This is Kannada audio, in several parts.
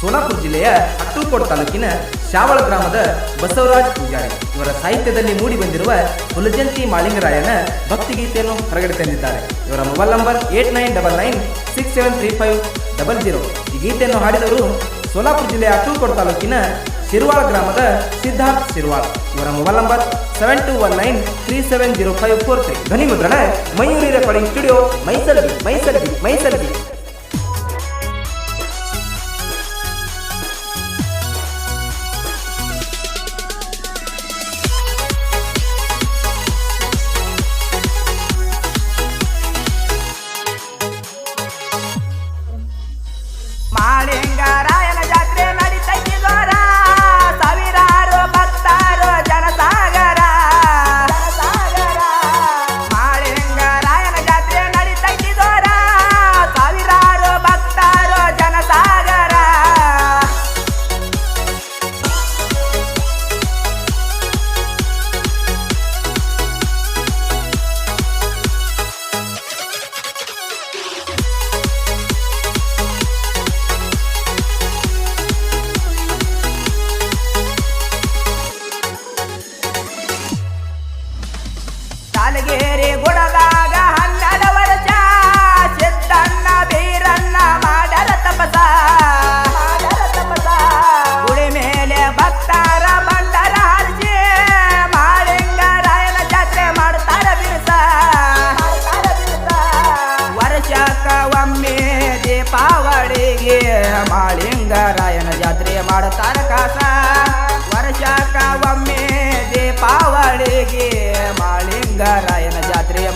ಸೋಲಾಪುರ ಜಿಲ್ಲೆಯ ಅಟ್ಟೂಕೋಟ್ ತಾಲೂಕಿನ ಶಾವಳ ಗ್ರಾಮದ ಬಸವರಾಜ್ ಪೂಜಾರಿ. ಇವರ ಸಾಹಿತ್ಯದಲ್ಲಿ ಮೂಡಿ ಬಂದಿರುವ ಹುಲಜಂತಿ ಮಾಳಿಂಗರಾಯನ ಭಕ್ತಿಗೀತೆಯನ್ನು ಹೊರಗಡೆ ತಂದಿದ್ದಾರೆ. ಇವರ mobile number eight nine double nine six seven three five double zero. ಈ ಗೀತೆಯನ್ನು ಹಾಡಿದವರು ಸೋಲಾಪುರ ಜಿಲ್ಲೆಯ ಅಟ್ಟೂಕೋಟ್ ತಾಲೂಕಿನ ಶಿರ್ವಾಳ ಗ್ರಾಮದ ಸಿದ್ಧಾರ್ಥ್ ಶಿರ್ವಾಳ. ಇವರ mobile number seven two one nine three seven zero five four three ಧ್ವನಿ ಮುದ್ರಣ Mayuri recording studio Maisalgi Maisalgi Maisalgi. ತಾಲಗೇರಿ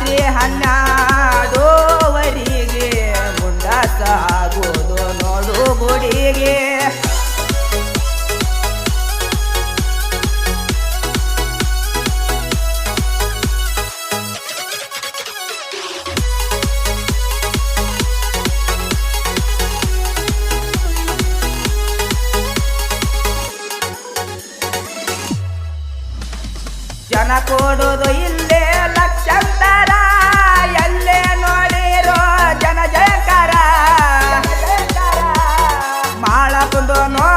ರಾತ್ರಿ ಹನ್ನಾಡೋವರಿಗೆ ಮುಂಡಾಸ ಆಗೋದು ನೋಡು ಗುಡಿಗೆ ಜನ ಕೊಡೋದು ಇಲ್ಲೇ nós.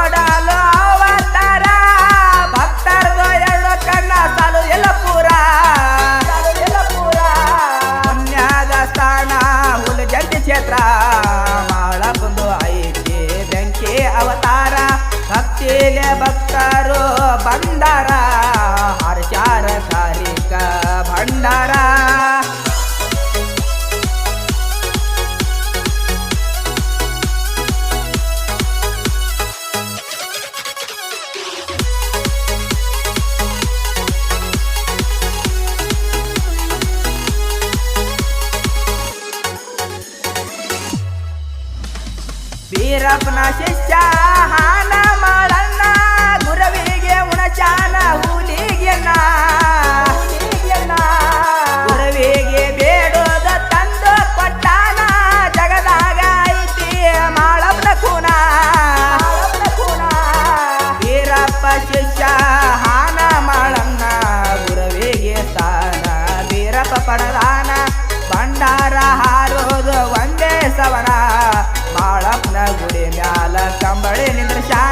ವೀರಪ್ಪನ ಶಿಷ್ಯ ಹಾನ ಮಾಡಣ್ಣ ಗುರವಿಗೆ ಉಣಚಾನ ಹುಲಿಗೆನ್ನ ಗುರವಿಗೆ ಮ್ಯಾಲ ಕಂಬಳಿ ನಿಂದ್ರಶಾನ ಶಾವಾಳ